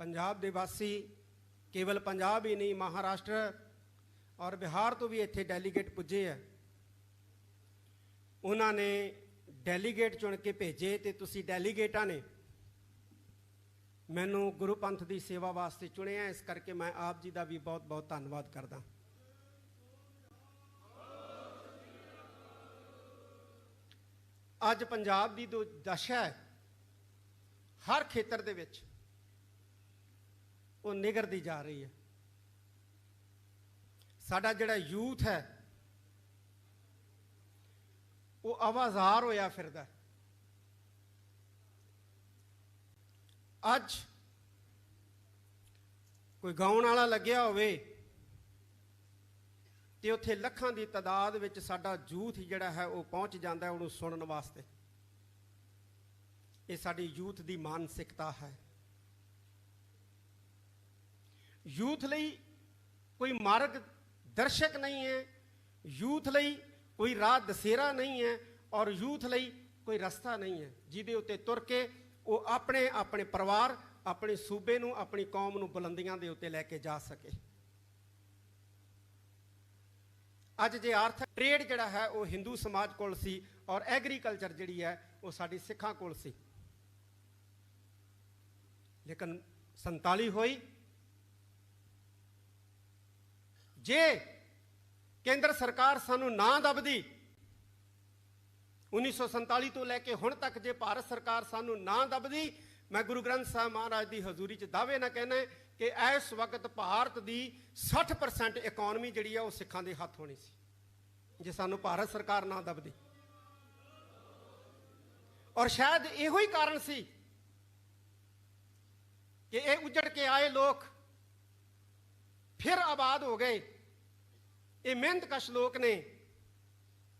ਪੰਜਾਬ ਦੇ ਵਾਸੀ ਕੇਵਲ ਪੰਜਾਬ ਹੀ ਨਹੀਂ, ਮਹਾਰਾਸ਼ਟਰ ਔਰ ਬਿਹਾਰ ਤੋਂ ਵੀ ਇੱਥੇ ਡੈਲੀਗੇਟ ਪੁੱਜੇ ਆ। ਉਹਨਾਂ ਨੇ ਡੈਲੀਗੇਟ ਚੁਣ ਕੇ ਭੇਜੇ ਤੇ ਤੁਸੀਂ ਡੈਲੀਗੇਟਾਂ ਨੇ ਮੈਨੂੰ ਗੁਰੂ ਪੰਥ ਦੀ ਸੇਵਾ ਵਾਸਤੇ ਚੁਣਿਆ। ਇਸ ਕਰਕੇ ਮੈਂ ਆਪ ਜੀ ਦਾ ਵੀ ਬਹੁਤ ਬਹੁਤ ਧੰਨਵਾਦ ਕਰਦਾ। ਅੱਜ ਪੰਜਾਬ ਦੀ ਜੋ ਦਸ਼ਾ ਹੈ, ਹਰ ਖੇਤਰ ਦੇ ਵਿੱਚ ਉਹ ਨਿਗਰਦੀ ਜਾ ਰਹੀ ਹੈ। ਸਾਡਾ ਜਿਹੜਾ ਯੂਥ ਹੈ, ਉਹ ਆਵਾਜ਼ਾਰ ਹੋਇਆ ਫਿਰਦਾ ਅੱਜ ਕੋਈ ਗਾਉਣ ਵਾਲਾ ਲੱਗਿਆ ਹੋਵੇ ਤੇ ਉੱਥੇ ਲੱਖਾਂ ਦੀ ਤਾਦਾਦ ਵਿੱਚ ਸਾਡਾ ਯੂਥ ਜਿਹੜਾ ਹੈ ਉਹ ਪਹੁੰਚ ਜਾਂਦਾ ਉਹਨੂੰ ਸੁਣਨ ਵਾਸਤੇ। ਇਹ ਸਾਡੀ ਯੂਥ ਦੀ ਮਾਨਸਿਕਤਾ ਹੈ। ਯੂਥ ਲਈ ਕੋਈ ਮਾਰਗ ਦਰਸ਼ਕ ਨਹੀਂ ਹੈ, ਯੂਥ ਲਈ ਕੋਈ ਰਾਹ ਦਸੇਰਾ ਨਹੀਂ ਹੈ ਔਰ ਯੂਥ ਲਈ ਕੋਈ ਰਸਤਾ ਨਹੀਂ ਹੈ। ਜਿਹਦੇ ਉੱਤੇ ਤੁਰ ਕੇ ਉਹ ਆਪਣੇ ਆਪਣੇ ਪਰਿਵਾਰ, ਆਪਣੇ ਸੂਬੇ ਨੂੰ, ਆਪਣੀ ਕੌਮ ਨੂੰ ਬੁਲੰਦੀਆਂ ਦੇ ਉੱਤੇ ਲੈ ਕੇ ਜਾ ਸਕੇ। ਅੱਜ ਜੇ ਆਰਥਿਕ ਟ੍ਰੇਡ ਜਿਹੜਾ ਹੈ, ਉਹ ਹਿੰਦੂ ਸਮਾਜ ਕੋਲ ਸੀ ਔਰ ਐਗਰੀਕਲਚਰ ਜਿਹੜੀ ਹੈ, ਉਹ ਸਾਡੀ ਸਿੱਖਾਂ ਕੋਲ ਸੀ। ਲੇਕਿਨ 47 ਹੋਈ ਜੇ ਕੇਂਦਰ ਸਰਕਾਰ ਸਾਨੂੰ ਨਾ ਦਬਦੀ 1947 ਤੋਂ ਲੈ ਕੇ ਹੁਣ ਤੱਕ ਜੇ ਭਾਰਤ ਸਰਕਾਰ ਸਾਨੂੰ ਨਾ ਦਬਦੀ, ਮੈਂ ਗੁਰੂ ਗ੍ਰੰਥ ਸਾਹਿਬ ਮਹਾਰਾਜ ਦੀ ਹਜ਼ੂਰੀ 'ਚ ਦਾਅਵੇ ਨਾਲ ਕਹਿੰਦਾ ਕਿ ਇਸ ਵਕਤ ਭਾਰਤ ਦੀ 60% ਇਕਨੋਮੀ ਜਿਹੜੀ ਆ ਉਹ ਸਿੱਖਾਂ ਦੇ ਹੱਥ ਹੋਣੀ ਸੀ। ਜੇ ਸਾਨੂੰ ਭਾਰਤ ਸਰਕਾਰ ਨਾ ਦਬਦੀ। ਔਰ ਸ਼ਾਇਦ ਇਹੋ ਹੀ ਕਾਰਨ ਸੀ ਕਿ ਇਹ ਉਜੜ ਕੇ ਆਏ ਲੋਕ ਫਿਰ ਆਬਾਦ ਹੋ ਗਏ ਇਹ ਮਿਹਨਤਕਸ਼ ਲੋਕ ਨੇ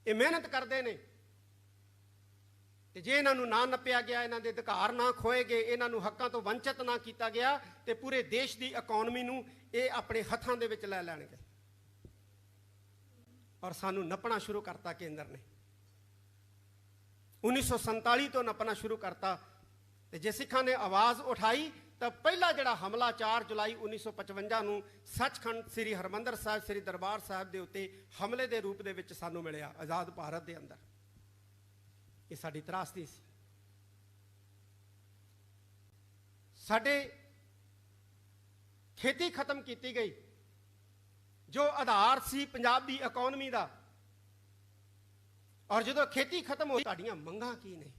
ਇਹ ਮਿਹਨਤ ਕਰਦੇ ਨੇ ਤੇ ਜੇ ਇਹਨਾਂ ਨੂੰ ਨਾ ਨੱਪਿਆ ਗਿਆ ਇਹਨਾਂ ਦੇ ਅਧਿਕਾਰ ਨਾ ਖੋਏ ਗਏ ਇਹਨਾਂ ਨੂੰ ਹੱਕਾਂ ਤੋਂ ਵੰਚਿਤ ਨਾ ਕੀਤਾ ਗਿਆ ਤੇ ਪੂਰੇ ਦੇਸ਼ ਦੀ ਇਕਨੋਮੀ ਨੂੰ ਇਹ ਆਪਣੇ ਹੱਥਾਂ ਦੇ ਵਿੱਚ ਲੈ ਲੈਣਗੇ ਔਰ ਸਾਨੂੰ ਨੱਪਣਾ ਸ਼ੁਰੂ ਕਰਤਾ ਕੇਂਦਰ ਨੇ 1947 ਤੋਂ ਨੱਪਣਾ ਸ਼ੁਰੂ ਕਰਤਾ ਤੇ ਜੇ ਸਿੱਖਾਂ ਨੇ ਆਵਾਜ਼ ਉਠਾਈ ਤਾਂ ਪਹਿਲਾ ਜਿਹੜਾ ਹਮਲਾ 4 ਜੁਲਾਈ 1955 ਨੂੰ ਸੱਚਖੰਡ ਸ੍ਰੀ ਹਰਮੰਦਰ ਸਾਹਿਬ, ਸ੍ਰੀ ਦਰਬਾਰ ਸਾਹਿਬ ਦੇ ਉੱਤੇ ਹਮਲੇ ਦੇ ਰੂਪ ਦੇ ਵਿੱਚ ਸਾਨੂੰ ਮਿਲਿਆ, ਆਜ਼ਾਦ ਭਾਰਤ ਦੇ ਅੰਦਰ। ਇਹ ਸਾਡੀ ਤਰਾਸਦੀ ਸੀ। ਸਾਡੇ ਖੇਤੀ ਖਤਮ ਕੀਤੀ ਗਈ। ਜੋ ਆਧਾਰ ਸੀ ਪੰਜਾਬ ਦੀ ਇਕਨੋਮੀ ਦਾ, ਔਰ ਜਦੋਂ ਖੇਤੀ ਖਤਮ ਹੋਈ ਸਾਡੀਆਂ ਮੰਗਾਂ ਕੀ ਨੇ?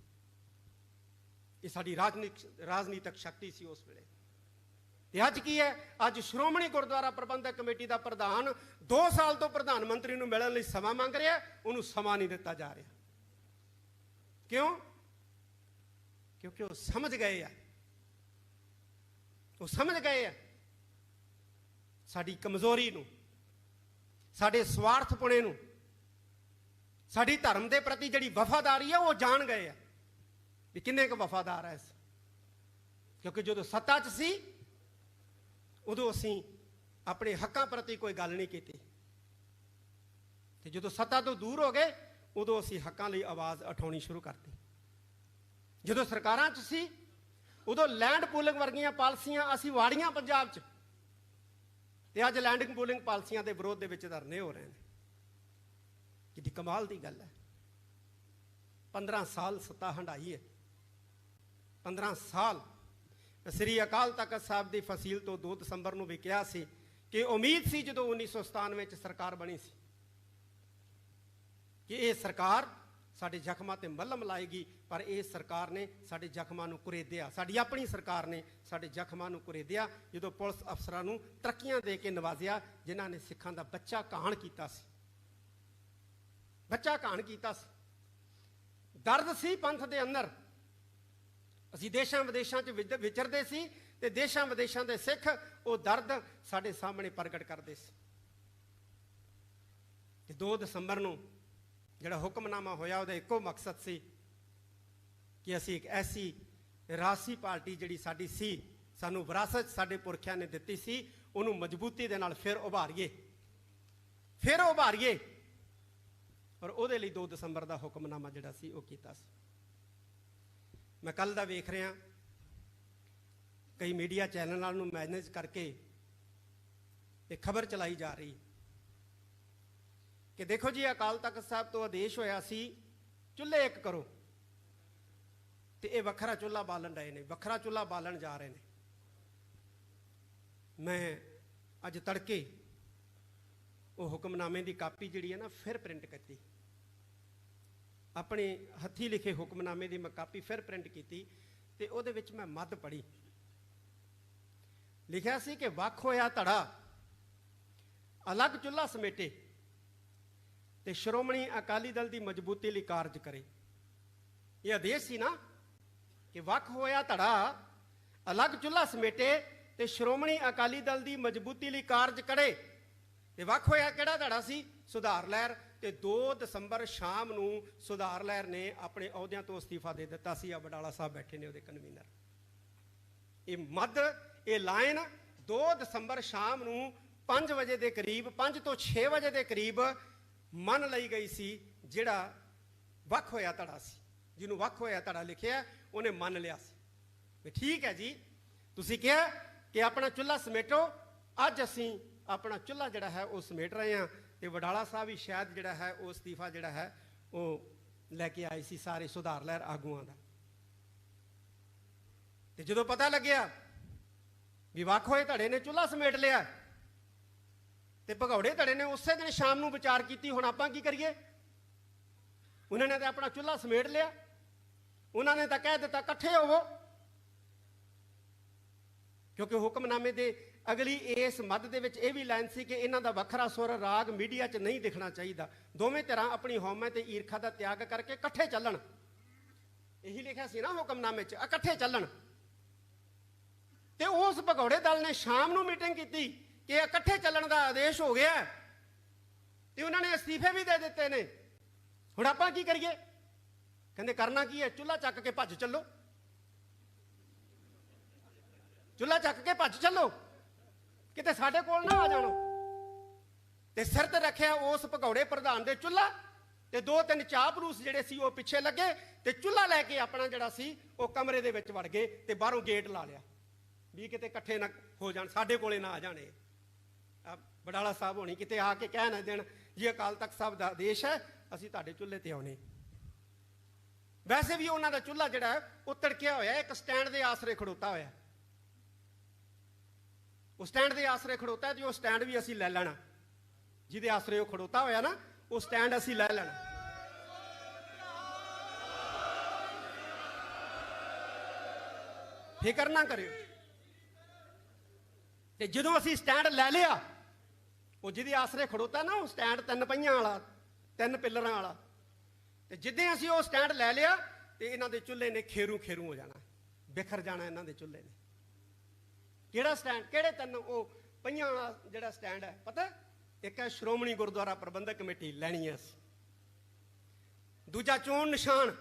ਇਹ ਸਾਡੀ ਰਾਜਨੀਤਿਕ ਰਾਜਨੀਤਿਕ ਸ਼ਕਤੀ ਸੀ ਉਸ ਵੇਲੇ। ਤੇ ਅੱਜ ਕੀ ਹੈ? ਅੱਜ ਸ਼੍ਰੋਮਣੀ ਗੁਰਦੁਆਰਾ ਪ੍ਰਬੰਧਕ ਕਮੇਟੀ ਦਾ ਪ੍ਰਧਾਨ 2 ਸਾਲ ਤੋਂ ਪ੍ਰਧਾਨ ਮੰਤਰੀ ਨੂੰ ਮਿਲਣ ਲਈ ਸਮਾਂ ਮੰਗ ਰਿਹਾ, ਉਹਨੂੰ ਸਮਾਂ ਨਹੀਂ ਦਿੱਤਾ ਜਾ ਰਿਹਾ। ਕਿਉਂ? ਕਿਉਂਕਿ ਉਹ ਸਮਝ ਗਏ ਆ। ਉਹ ਸਮਝ ਗਏ ਆ ਸਾਡੀ ਕਮਜ਼ੋਰੀ ਨੂੰ, ਸਾਡੇ ਸਵਾਰਥਪੁਣੇ ਨੂੰ, ਸਾਡੀ ਧਰਮ ਦੇ ਪ੍ਰਤੀ ਜਿਹੜੀ ਵਫਾਦਾਰੀ ਹੈ ਉਹ ਜਾਣ ਗਏ ਆ। ਵੀ ਕਿੰਨੇ ਕੁ ਵਫਾਦਾਰ ਹੈ ਇਸ? ਕਿਉਂਕਿ ਜਦੋਂ ਸੱਤਾ 'ਚ ਸੀ, ਉਦੋਂ ਅਸੀਂ ਆਪਣੇ ਹੱਕਾਂ ਪ੍ਰਤੀ ਕੋਈ ਗੱਲ ਨਹੀਂ ਕੀਤੀ। ਤੇ ਜਦੋਂ ਸੱਤਾ ਤੋਂ ਦੂਰ ਹੋ ਗਏ, ਉਦੋਂ ਅਸੀਂ ਹੱਕਾਂ ਲਈ ਆਵਾਜ਼ ਉਠਾਉਣੀ ਸ਼ੁਰੂ ਕਰਤੀ। ਜਦੋਂ ਸਰਕਾਰਾਂ 'ਚ ਸੀ, ਉਦੋਂ ਲੈਂਡ ਪੂਲਿੰਗ ਵਰਗੀਆਂ ਪਾਲਸੀਆਂ ਅਸੀਂ ਵਾੜੀਆਂ ਪੰਜਾਬ 'ਚ। ਤੇ ਅੱਜ ਲੈਂਡਿੰਗ ਪੂਲਿੰਗ ਪਾਲਸੀਆਂ ਦੇ ਵਿਰੋਧ ਦੇ ਵਿੱਚ ਧਰਨੇ ਹੋ ਰਹੇ ਨੇ। ਕਿੱਡੀ ਕਮਾਲ ਦੀ ਗੱਲ ਹੈ 15 ਸਾਲ ਸੱਤਾ ਹੰਡਾਈ ਹੈ 15 ਸਾਲ ਸ੍ਰੀ ਅਕਾਲ ਤਖਤ ਸਾਹਿਬ ਦੀ ਫਸੀਲ ਤੋਂ 2 ਦਸੰਬਰ ਨੂੰ ਵੀ ਕਿਹਾ ਸੀ ਕਿ ਉਮੀਦ ਸੀ ਜਦੋਂ 1997 ਵਿੱਚ ਸਰਕਾਰ ਬਣੀ ਸੀ ਕਿ ਇਹ ਸਰਕਾਰ ਸਾਡੇ ਜ਼ਖਮਾਂ ਤੇ ਮੱਲਮ ਲਾਏਗੀ, ਪਰ ਇਹ ਸਰਕਾਰ ਨੇ ਸਾਡੇ ਜ਼ਖਮਾਂ ਨੂੰ ਕੁਰੇਦਿਆ ਸਾਡੀ ਆਪਣੀ ਸਰਕਾਰ ਨੇ ਸਾਡੇ ਜ਼ਖਮਾਂ ਨੂੰ ਕੁਰੇਦਿਆ ਜਦੋਂ ਪੁਲਿਸ ਅਫਸਰਾਂ ਨੂੰ ਤਰੱਕੀਆਂ ਦੇ ਕੇ ਨਵਾਜ਼ਿਆ, ਜਿਨ੍ਹਾਂ ਨੇ ਸਿੱਖਾਂ ਦਾ ਬੱਚਾ ਕਹਾਣ ਕੀਤਾ ਸੀ। ਬੱਚਾ ਕਹਾਣ ਕੀਤਾ ਸੀ। ਦਰਦ ਸੀ ਪੰਥ ਦੇ ਅੰਦਰ। ਅਸੀਂ ਦੇਸ਼ਾਂ ਵਿਦੇਸ਼ਾਂ 'ਚ ਵਿਦ- ਵਿਚਰਦੇ ਸੀ ਤੇ ਦੇਸ਼ਾਂ ਵਿਦੇਸ਼ਾਂ ਦੇ ਸਿੱਖ ਉਹ ਦਰਦ ਸਾਡੇ ਸਾਹਮਣੇ ਪ੍ਰਗਟ ਕਰਦੇ ਸੀ। ਤੇ 2 ਦਸੰਬਰ ਨੂੰ ਜਿਹੜਾ ਹੁਕਮਨਾਮਾ ਹੋਇਆ, ਉਹਦਾ ਇੱਕੋ ਮਕਸਦ ਸੀ ਕਿ ਅਸੀਂ ਇੱਕ ਐਸੀ ਰਾਸੀ ਪਾਰਟੀ ਜਿਹੜੀ ਸਾਡੀ ਸੀ, ਸਾਨੂੰ ਵਿਰਾਸਤ ਸਾਡੇ ਪੁਰਖਿਆਂ ਨੇ ਦਿੱਤੀ ਸੀ, ਉਹਨੂੰ ਮਜ਼ਬੂਤੀ ਦੇ ਨਾਲ ਫਿਰ ਉਭਾਰੀਏ। ਫਿਰ ਉਭਾਰੀਏ। ਔਰ ਉਹਦੇ ਲਈ 2 ਦਸੰਬਰ ਦਾ ਹੁਕਮਨਾਮਾ ਜਿਹੜਾ ਸੀ, ਉਹ ਕੀਤਾ ਸੀ। ਮੈਂ ਕੱਲ ਦਾ ਵੇਖ ਰਿਹਾ। ਕਈ ਮੀਡੀਆ ਚੈਨਲਾਂ ਨੂੰ ਮੈਨੇਜ ਕਰਕੇ ਇਹ ਖਬਰ ਚਲਾਈ ਜਾ ਰਹੀ। ਕਿ ਦੇਖੋ ਜੀ, ਅਕਾਲ ਤਖਤ ਸਾਹਿਬ ਤੋਂ ਆਦੇਸ਼ ਹੋਇਆ ਸੀ, ਚੁੱਲ੍ਹੇ ਇੱਕ ਕਰੋ। ਤੇ ਇਹ ਵੱਖਰਾ ਚੁੱਲ੍ਹਾ ਬਾਲਣ ਰਹੇ ਨੇ, ਵੱਖਰਾ ਚੁੱਲ੍ਹਾ ਬਾਲਣ ਜਾ ਰਹੇ ਨੇ। ਮੈਂ ਅੱਜ ਤੜਕੇ ਉਹ ਹੁਕਮਨਾਮੇ ਦੀ ਕਾਪੀ ਜਿਹੜੀ ਹੈ ਨਾ, ਫਿਰ ਪ੍ਰਿੰਟ ਕੀਤੀ। ਆਪਣੇ ਹੱਥੀ ਲਿਖੇ ਹੁਕਮਨਾਮੇ ਦੀ ਮੈਂ ਕਾਪੀ ਫਿਰ ਪ੍ਰਿੰਟ ਕੀਤੀ ਤੇ ਉਹਦੇ ਵਿੱਚ ਮੈਂ ਮੱਧ ਪੜ੍ਹੀ। ਲਿਖਿਆ ਸੀ ਕਿ ਵੱਖ ਹੋਇਆ ਧੜਾ, ਅਲੱਗ ਚੁੱਲ੍ਹਾ ਸਮੇਟੇ ਤੇ ਸ਼੍ਰੋਮਣੀ ਅਕਾਲੀ ਦਲ ਦੀ ਮਜ਼ਬੂਤੀ ਲਈ ਕਾਰਜ ਕਰੇ। ਇਹ ਆਦੇਸ਼ ਸੀ ਨਾ ਕਿ ਵੱਖ ਹੋਇਆ ਧੜਾ, ਅਲੱਗ ਚੁੱਲ੍ਹਾ ਸਮੇਟੇ ਤੇ ਸ਼੍ਰੋਮਣੀ ਅਕਾਲੀ ਦਲ ਦੀ ਮਜ਼ਬੂਤੀ ਲਈ ਕਾਰਜ ਕਰੇ। ਤੇ ਵੱਖ ਹੋਇਆ ਕਿਹੜਾ ਧੜਾ ਸੀ? ਸੁਧਾਰ ਲਹਿਰ। ਤੇ 2 ਦਸੰਬਰ ਸ਼ਾਮ ਨੂੰ ਸੁਧਾਰ ਲਹਿਰ ਨੇ ਆਪਣੇ ਅਹੁਦਿਆਂ ਤੋਂ ਅਸਤੀਫਾ ਦੇ ਦਿੱਤਾ ਸੀ। ਆ ਬਡਾਲਾ ਸਾਹਿਬ ਬੈਠੇ ਨੇ ਉਹਦੇ ਕਨਵੀਨਰ ਇਹ ਮੱਧ, ਇਹ ਲਾਈਨ 2 ਦਸੰਬਰ ਸ਼ਾਮ ਨੂੰ 5 ਵਜੇ ਦੇ ਕਰੀਬ 5 ਤੋਂ 6 ਵਜੇ ਦੇ ਕਰੀਬ ਮੰਨ ਲਈ ਗਈ ਸੀ, ਜਿਹੜਾ ਵੱਖ ਹੋਇਆ ਧੜਾ ਸੀ। ਜਿਹਨੂੰ ਵੱਖ ਹੋਇਆ ਧੜਾ ਲਿਖਿਆ, ਉਹਨੇ ਮੰਨ ਲਿਆ ਸੀ। ਵੀ ਠੀਕ ਹੈ ਜੀ, ਤੁਸੀਂ ਕਿਹਾ ਕਿ ਆਪਣਾ ਚੁੱਲ੍ਹਾ ਸਮੇਟੋ, ਅੱਜ ਅਸੀਂ ਆਪਣਾ ਚੁੱਲ੍ਹਾ ਜਿਹੜਾ ਹੈ ਉਹ ਸਮੇਟ ਰਹੇ ਹਾਂ। ਤੇ ਵਡਾਲਾ ਸਾਹਿਬ ਵੀ ਸ਼ਾਇਦ ਜਿਹੜਾ ਹੈ, ਉਹ ਅਸਤੀਫਾ ਜਿਹੜਾ ਹੈ, ਉਹ ਲੈ ਕੇ ਆਏ ਸੀ ਸਾਰੇ ਸੁਧਾਰ ਲਹਿਰ ਆਗੂਆਂ ਦਾ। ਤੇ ਜਦੋਂ ਪਤਾ ਲੱਗਿਆ ਵੀ ਵੱਖ ਹੋਏ ਧੜੇ ਨੇ ਚੁੱਲ੍ਹਾ ਸਮੇਟ ਲਿਆ ਤੇ ਭਗੌੜੇ ਧੜੇ ਨੇ ਉਸੇ ਦਿਨ ਸ਼ਾਮ ਨੂੰ ਵਿਚਾਰ ਕੀਤੀ, ਹੁਣ ਆਪਾਂ ਕੀ ਕਰੀਏ? ਉਹਨਾਂ ਨੇ ਤਾਂ ਆਪਣਾ ਚੁੱਲ੍ਹਾ ਸਮੇਟ ਲਿਆ। ਉਹਨਾਂ ਨੇ ਤਾਂ ਕਹਿ ਦਿੱਤਾ, ਇਕੱਠੇ ਹੋਵੋ। ਕਿਉਂਕਿ ਹੁਕਮਨਾਮੇ ਦੇ ਅਗਲੀ ਇਸ ਮੱਧ ਦੇ ਵਿੱਚ ਇਹ ਵੀ ਲਾਈਨ ਸੀ ਕਿ ਇਹਨਾਂ ਦਾ ਵੱਖਰਾ ਸੁਰ ਰਾਗ ਮੀਡੀਆ 'ਚ ਨਹੀਂ ਦਿਖਣਾ ਚਾਹੀਦਾ। ਦੋਵੇਂ ਤਰ੍ਹਾਂ ਆਪਣੀ ਹਉਮੈ ਤੇ ਈਰਖਾ ਦਾ ਤਿਆਗ ਕਰਕੇ ਇਕੱਠੇ ਚੱਲਣ। ਇਹੀ ਲਿਖਿਆ ਸੀ ਨਾ ਹੁਕਮਨਾਮੇ 'ਚ, ਇਕੱਠੇ ਚੱਲਣ। ਤੇ ਉਸ ਭਗੌੜੇ ਦਲ ਨੇ ਸ਼ਾਮ ਨੂੰ ਮੀਟਿੰਗ ਕੀਤੀ ਕਿ ਇਕੱਠੇ ਚੱਲਣ ਦਾ ਆਦੇਸ਼ ਹੋ ਗਿਆ ਤੇ ਉਹਨਾਂ ਨੇ ਅਸਤੀਫੇ ਵੀ ਦੇ ਦਿੱਤੇ ਨੇ। ਹੁਣ ਆਪਾਂ ਕੀ ਕਰੀਏ? ਕਹਿੰਦੇ ਕਰਨਾ ਕੀ ਹੈ? ਚੁੱਲ੍ਹਾ ਚੱਕ ਕੇ ਭੱਜ ਚੱਲੋ। ਚੁੱਲ੍ਹਾ ਚੱਕ ਕੇ ਭੱਜ ਚੱਲੋ। ਕਿਤੇ ਸਾਡੇ ਕੋਲ ਨਾ ਆ ਜਾਣਾ। ਤੇ ਸਿਰ ਤੇ ਰੱਖਿਆ ਉਸ ਭਗੌੜੇ ਪ੍ਰਧਾਨ ਦੇ ਚੁੱਲ੍ਹਾ ਤੇ ਦੋ ਤਿੰਨ ਚਾਪਰੂਸ ਜਿਹੜੇ ਸੀ ਉਹ ਪਿੱਛੇ ਲੱਗੇ ਤੇ ਚੁੱਲ੍ਹਾ ਲੈ ਕੇ ਆਪਣਾ ਜਿਹੜਾ ਸੀ ਉਹ ਕਮਰੇ ਦੇ ਵਿੱਚ ਵੜ ਗਏ ਤੇ ਬਾਹਰੋਂ ਗੇਟ ਲਾ ਲਿਆ। ਵੀ ਕਿਤੇ ਇਕੱਠੇ ਨਾ ਹੋ ਜਾਣ, ਸਾਡੇ ਕੋਲੇ ਨਾ ਆ ਜਾਣੇ ਆ ਬਡਾਲਾ ਸਾਹਿਬ ਹੋਣੀ ਕਿਤੇ ਆ ਕੇ ਕਹਿ ਨਾ ਦੇਣ, ਜੀ, ਅਕਾਲ ਤਖਤ ਸਾਹਿਬ ਦਾ ਆਦੇਸ਼ ਹੈ, ਅਸੀਂ ਤੁਹਾਡੇ ਚੁੱਲ੍ਹੇ ਤੇ ਆਉਣੇ ਵੈਸੇ ਵੀ ਉਹਨਾਂ ਦਾ ਚੁੱਲ੍ਹਾ ਜਿਹੜਾ ਉਹ ਤੜਕਿਆ ਹੋਇਆ ਇੱਕ ਸਟੈਂਡ ਦੇ ਆਸਰੇ ਖੜੋਤਾ ਹੋਇਆ ਉਹ ਸਟੈਂਡ ਦੇ ਆਸਰੇ ਖੜੋਤਾ ਹੈ ਤੇ ਉਹ ਸਟੈਂਡ ਵੀ ਅਸੀਂ ਲੈ ਲੈਣਾ। ਜਿਹਦੇ ਆਸਰੇ ਉਹ ਖੜੋਤਾ ਹੋਇਆ ਨਾ, ਉਹ ਸਟੈਂਡ ਅਸੀਂ ਲੈ ਲੈਣਾ। ਫਿਕਰ ਨਾ ਕਰਿਓ। ਤੇ ਜਦੋਂ ਅਸੀਂ ਸਟੈਂਡ ਲੈ ਲਿਆ, ਉਹ ਜਿਹਦੇ ਆਸਰੇ ਖੜੋਤਾ ਨਾ, ਉਹ ਸਟੈਂਡ ਤਿੰਨ ਪਹੀਆਂ ਵਾਲਾ, ਤਿੰਨ ਪਿੱਲਰਾਂ ਵਾਲਾ। ਤੇ ਜਿੱਦੇ ਅਸੀਂ ਉਹ ਸਟੈਂਡ ਲੈ ਲਿਆ, ਤੇ ਇਹਨਾਂ ਦੇ ਚੁੱਲ੍ਹੇ ਨੇ ਖੇਰੂ ਖੇਰੂ ਹੋ ਜਾਣਾ। ਬਿਖਰ ਜਾਣਾ ਇਹਨਾਂ ਦੇ ਚੁੱਲ੍ਹੇ ਨੇ। ਕਿਹੜਾ ਸਟੈਂਡ ਕਿਹੜੇ ਤਿੰਨ ਉਹ ਪਹੀਆਂ ਵਾਲਾ ਜਿਹੜਾ ਸਟੈਂਡ ਹੈ, ਪਤਾ? ਇੱਕ ਹੈ ਸ਼੍ਰੋਮਣੀ ਗੁਰਦੁਆਰਾ ਪ੍ਰਬੰਧਕ ਕਮੇਟੀ ਲੈਣੀ ਹੈ ਅਸੀਂ ਦੂਜਾ ਚੋਣ ਨਿਸ਼ਾਨ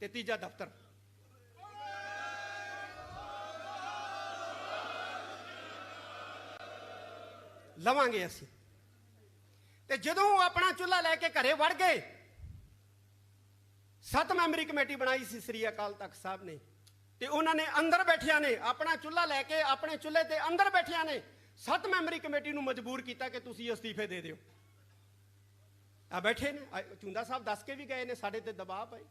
ਤੇ ਤੀਜਾ ਦਫ਼ਤਰ। ਲਵਾਂਗੇ ਅਸੀਂ। ਤੇ ਜਦੋਂ ਆਪਣਾ ਚੁੱਲ੍ਹਾ ਲੈ ਕੇ ਘਰੇ ਵੜ ਗਏ, ਸੱਤ ਮੈਂਬਰੀ ਕਮੇਟੀ ਬਣਾਈ ਸੀ, ਸ੍ਰੀ ਅਕਾਲ ਤਖਤ ਸਾਹਿਬ ਨੇ। ਤੇ ਉਹਨਾਂ ਨੇ ਅੰਦਰ ਬੈਠਿਆਂ ਨੇ ਆਪਣਾ ਚੁੱਲ੍ਹਾ ਲੈ ਕੇ ਆਪਣੇ ਚੁੱਲ੍ਹੇ ਤੇ ਅੰਦਰ ਬੈਠਿਆਂ ਨੇ ਸੱਤ ਮੈਂਬਰੀ ਕਮੇਟੀ ਨੂੰ ਮਜਬੂਰ ਕੀਤਾ ਕਿ ਤੁਸੀਂ ਅਸਤੀਫੇ ਦੇ ਦਿਓ। ਆ ਬੈਠੇ ਨੇ। ਚੁੰਦਾ ਸਾਹਿਬ ਦੱਸ ਕੇ ਵੀ ਗਏ ਨੇ, ਸਾਡੇ ਤੇ ਦਬਾਅ ਪਏ।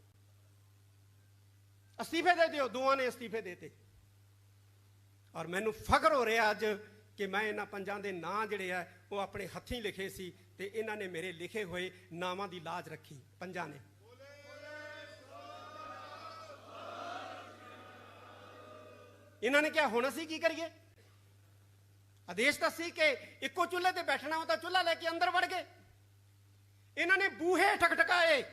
ਅਸਤੀਫੇ ਦੇ ਦਿਓ, ਦੋਵਾਂ ਨੇ ਅਸਤੀਫੇ ਦੇਤੇ। ਔਰ ਮੈਨੂੰ ਫਖਰ ਹੋ ਰਿਹਾ ਅੱਜ ਕਿ ਮੈਂ ਇਹਨਾਂ ਪੰਜਾਂ ਦੇ ਨਾਂ ਜਿਹੜੇ ਆ, ਉਹ ਆਪਣੇ ਹੱਥੀਂ ਲਿਖੇ ਸੀ ਤੇ ਇਹਨਾਂ ਨੇ ਮੇਰੇ ਲਿਖੇ ਹੋਏ ਨਾਵਾਂ ਦੀ ਲਾਜ ਰੱਖੀ, ਪੰਜਾਂ ਨੇ। ਇਹਨਾਂ ਨੇ ਕਿਹਾ, ਹੁਣ ਅਸੀਂ ਕੀ ਕਰੀਏ? ਆਦੇਸ਼ ਤਾਂ ਸੀ ਕਿ ਇੱਕੋ ਚੁੱਲ੍ਹੇ ਤੇ ਬੈਠਣਾ ਉਹ ਤਾਂ ਚੁੱਲ੍ਹਾ ਲੈ ਕੇ ਅੰਦਰ ਵੜ ਗਏ। ਇਹਨਾਂ ਨੇ ਬੂਹੇ ਠਕਠਕਾਏ।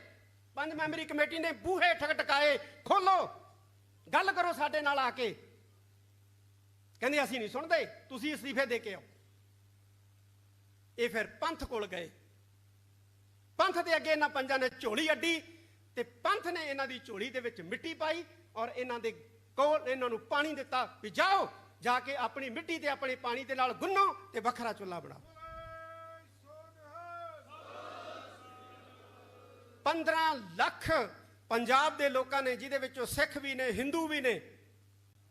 ਪੰਜ ਮੈਂਬਰੀ ਕਮੇਟੀ ਨੇ ਬੂਹੇ ਠਕਠਕਾਏ। ਖੋਲੋ। ਗੱਲ ਕਰੋ ਸਾਡੇ ਨਾਲ ਆ ਕੇ। ਕਹਿੰਦੇ, ਅਸੀਂ ਨਹੀਂ ਸੁਣਦੇ। ਤੁਸੀਂ ਅਸਤੀਫੇ ਦੇ ਕੇ ਆਓ। ਇਹ ਫਿਰ ਪੰਥ ਕੋਲ ਗਏ। ਪੰਥ ਦੇ ਅੱਗੇ ਇਹਨਾਂ ਪੰਜਾਂ ਨੇ ਝੋਲੀ ਅੱਡੀ ਤੇ ਪੰਥ ਨੇ ਇਹਨਾਂ ਦੀ ਝੋਲੀ ਦੇ ਵਿੱਚ ਮਿੱਟੀ ਪਾਈ ਔਰ ਇਹਨਾਂ ਦੇ ਕੋਲ ਇਹਨਾਂ ਨੂੰ ਪਾਣੀ ਦਿੱਤਾ ਵੀ ਜਾਓ, ਜਾ ਕੇ ਆਪਣੀ ਮਿੱਟੀ ਤੇ ਆਪਣੇ ਪਾਣੀ ਦੇ ਨਾਲ ਗੁੰਨੋ ਤੇ ਵੱਖਰਾ ਚੁੱਲ੍ਹਾ ਬਣਾਓ। 15 ਲੱਖ ਪੰਜਾਬ ਦੇ ਲੋਕਾਂ ਨੇ, ਜਿਹਦੇ ਵਿੱਚੋਂ ਸਿੱਖ ਵੀ ਨੇ, ਹਿੰਦੂ ਵੀ ਨੇ